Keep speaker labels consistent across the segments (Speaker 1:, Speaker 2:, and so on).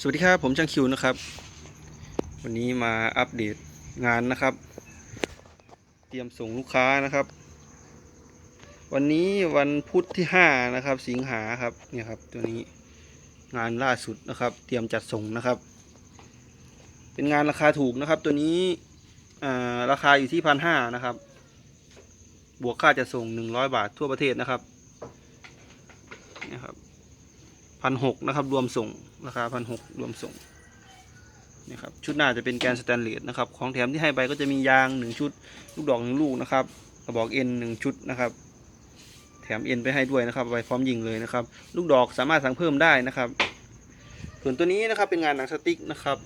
Speaker 1: สวัสดีครับ ผมช่างคิวนะครับ วันนี้มาอัปเดตงานนะครับ เตรียมส่งลูกค้านะครับ วันนี้วันพุธที่ห้านะครับ สิงหาครับเนี่ยครับ ตัวนี้งานล่าสุดนะครับ เตรียมจัดส่งนะครับ เป็นงานราคาถูกนะครับ ตัวนี้อ่าราคาอยู่ที่พันห้านะครับ บวกค่าจัดส่งหนึ่งร้อยบาททั่วประเทศนะครับเนี่ยครับ พันหกนะครับ รวมส่งราคาพันหกรวมส่งนี่ครับชุดหน้าจะเป็นแกนสแตนเลสนะครับ ของแถมที่ให้ไปก็จะมียางหนึ่งชุด ลูกดอกหนึ่งลูกนะครับกระบอกเอ็นหนึ่งชุดนะครับ แถมเอ็นไปให้ด้วยนะครับไว้พร้อมยิงเลยนะครับ ลูกดอกสามารถสั่งเพิ่มได้นะครับ ส่วนตัวนี้นะครับเป็นงานหนังสติ๊กนะครับ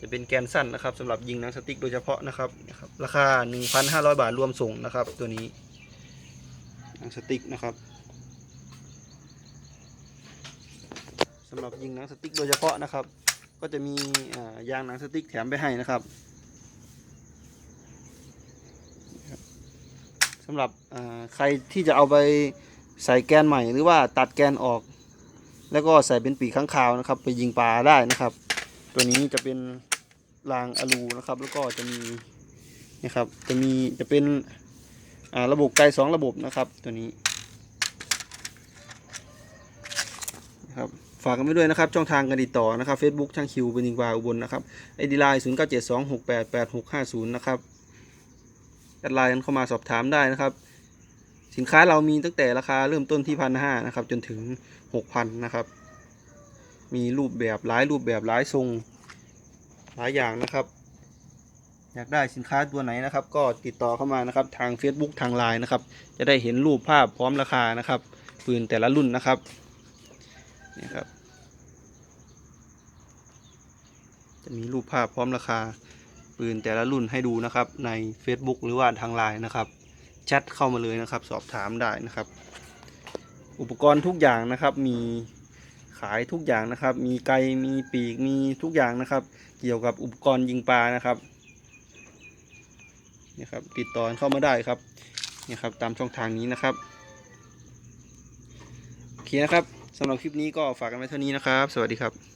Speaker 1: จะเป็นแกนสั้นนะครับสำหรับยิงหนังสติ๊กโดยเฉพาะนะครับนะครับราคา 1,500 บาทรวมส่งนะครับ ตัวนี้หนังสติ๊กนะครับ สำหรับยิงหนังสติ๊กโดยเฉพาะนะครับ ก็จะมียางหนังสติ๊กแถมไปให้นะครับสำหรับใครที่จะเอาไปใส่แกนใหม่หรือว่าตัดแกนออก แล้วก็ใส่เป็นปีกข้างคาวนะครับ ไปยิงปลาได้นะครับ ตัวนี้จะเป็นรางอะลูนะครับ แล้วก็จะมีนะครับจะมีจะเป็นระบบไกลสองระบบนะครับตัวนี้นะครับ ฝากกันไว้ด้วยนะครับ ช่องทางการติดต่อนะครับ Facebook ช่างคิวเป็นยิงวาอุบลนะครับไอดีไลน์ศูนย์เก้าเจ็ดสองหกแปดแปดหกห้าศูนย์นะครับแอดไลน์กันเข้ามาสอบถามได้นะครับ สินค้าเรามีตั้งแต่ราคาเริ่มต้นที่พันห้านะครับ จนถึงหกพันนะครับ มีรูปแบบหลายรูปแบบหลายทรงหลายอย่างนะครับ อยากได้สินค้าตัวไหนนะครับ ก็ติดต่อเข้ามานะครับ ทาง Facebook ทางไลน์นะครับ จะได้เห็นรูปภาพพร้อมราคานะครับ ปืนแต่ละรุ่นนะครับนี่ครับ จะมีรูปภาพพร้อมราคาปืนแต่ละรุ่นให้ดูนะครับใน Facebook หรือว่าทางไลน์นะครับแชทเข้ามาเลยนะครับ สอบถามได้นะครับ อุปกรณ์ทุกอย่างนะครับ มีขายทุกอย่างนะครับ มีไกมีปีกมีทุกอย่างนะครับ เกี่ยวกับอุปกรณ์ยิงปลานะครับนี่ครับติดต่อเข้ามาได้ครับนี่ครับตามช่องทางนี้นะครับโอเคนะครับสำหรับคลิปนี้ก็ฝากกันไว้เท่านี้นะครับ สวัสดีครับ